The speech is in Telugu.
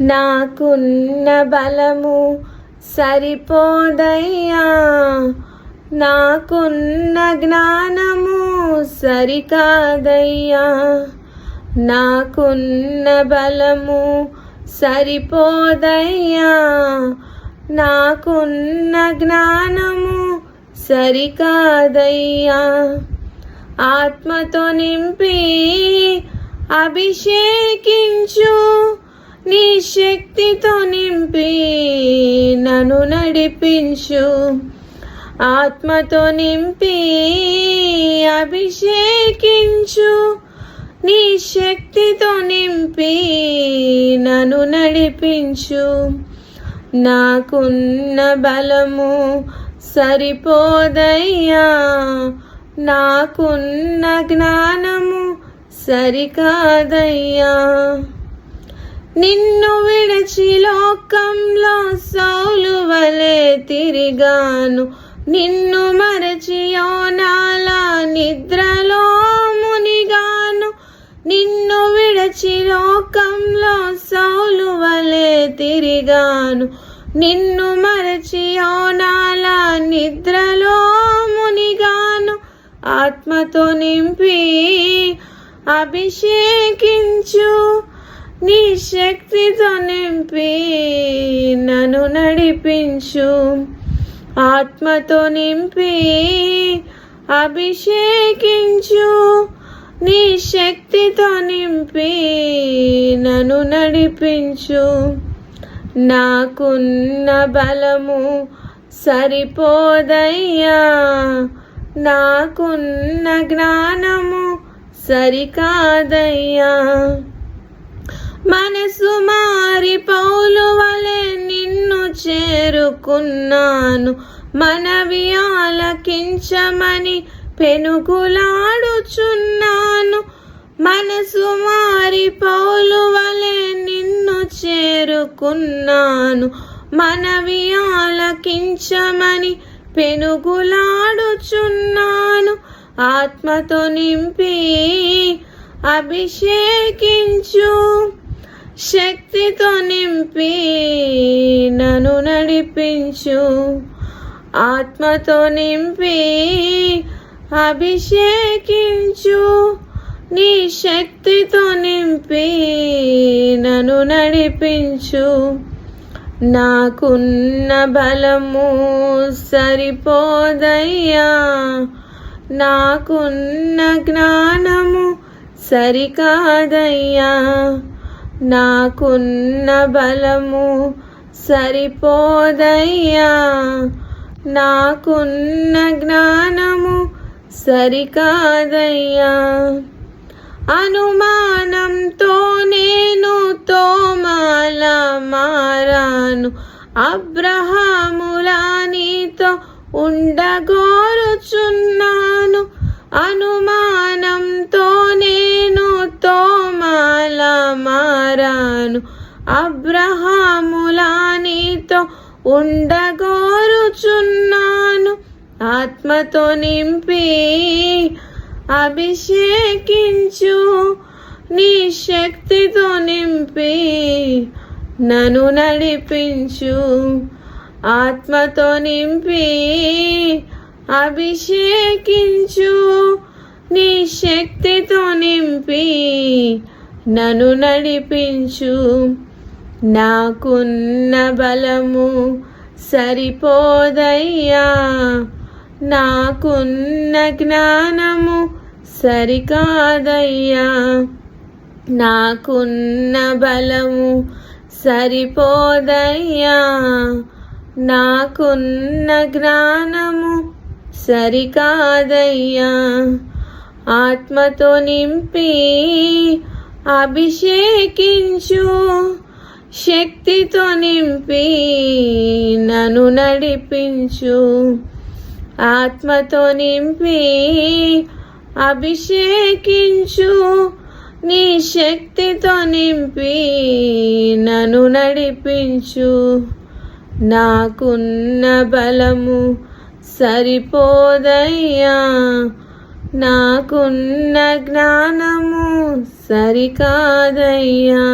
నాకున్న బలము సరిపోదయ్యా. నాకున్న జ్ఞానము సరికాదయ్యా. నాకున్న బలము సరిపోదయ్యా. నాకున్న జ్ఞానము సరికాదయ్యా. ఆత్మతో నింపి అభిషేకించు. నీ శక్తితో నింపి నన్ను నడిపించు. ఆత్మతో నింపి అభిషేకించు. నీ శక్తితో నింపి నన్ను నడిపించు. నాకున్న బలము సరిపోదయ్యా. నాకున్న జ్ఞానము సరికాదయ్యా. నిన్ను విడిచి లోకంలో సౌలు వలె తిరిగాను. నిన్ను మరచి యోనాల నిద్రలో మునిగాను. నిన్ను విడచి లోకంలో సౌలు వలె తిరిగాను. నిన్ను మరచి యోనాల నిద్రలో మునిగాను. ఆత్మతో నింపి అభిషేకించు. నీ శక్తితో నింపి నన్ను నడిపించు. ఆత్మతో నింపి అభిషేకించు. నీ శక్తితో నింపి నన్ను నడిపించు. నాకున్న బలము సరిపోదయ్యా. నాకున్న జ్ఞానము సరికాదయ్యా. మనసు మారి పౌలు వలె నిన్ను చేరుకున్నాను. మనవి ఆలకించమని పెనుగులాడుచున్నాను. మనసు మారి పౌలు వలె నిన్ను చేరుకున్నాను. మనవి ఆలకించమని పెనుగులాడుచున్నాను. ఆత్మతో నింపి అభిషేకించు. శక్తితో నింపి నన్ను నడిపించు. ఆత్మతో నింపి అభిషేకించు. నీ శక్తితో నింపి నన్ను నడిపించు. నాకున్న బలము సరిపోదయ్యా. నాకున్న జ్ఞానము సరికాదయ్యా. నాకున్న బలము సరిపోదయ్యా. నాకున్న జ్ఞానము సరికాదయ్యా. అనుమానంతో నేను తోమాల మారాను. అబ్రహాములా నీతో ఉండగోరుచున్నాను. అను మారాను. అబ్రహాములా నీతో ఉండగోరుచున్నాను. ఆత్మతో నింపి అభిషేకించు. నీ శక్తితో నింపి నన్ను నడిపించు. ఆత్మతో నింపి అభిషేకించు. నీ శక్తితో నింపి నన్ను నడిపించు. నాకున్న బలము సరిపోదయ్యా. నాకున్న జ్ఞానము సరికాదయ్యా. నాకున్న బలము సరిపోదయ్యా. నాకున్న జ్ఞానము సరికాదయ్యా. ఆత్మతో నింపి అభిషేకించు. శక్తితో నింపి నన్ను నడిపించు. ఆత్మతో నింపి అభిషేకించు. నీ శక్తితో నింపి నన్ను నడిపించు. నాకున్న బలము సరిపోదయ్యా. నాకున్న జ్ఞానము సరికాదయ్యా.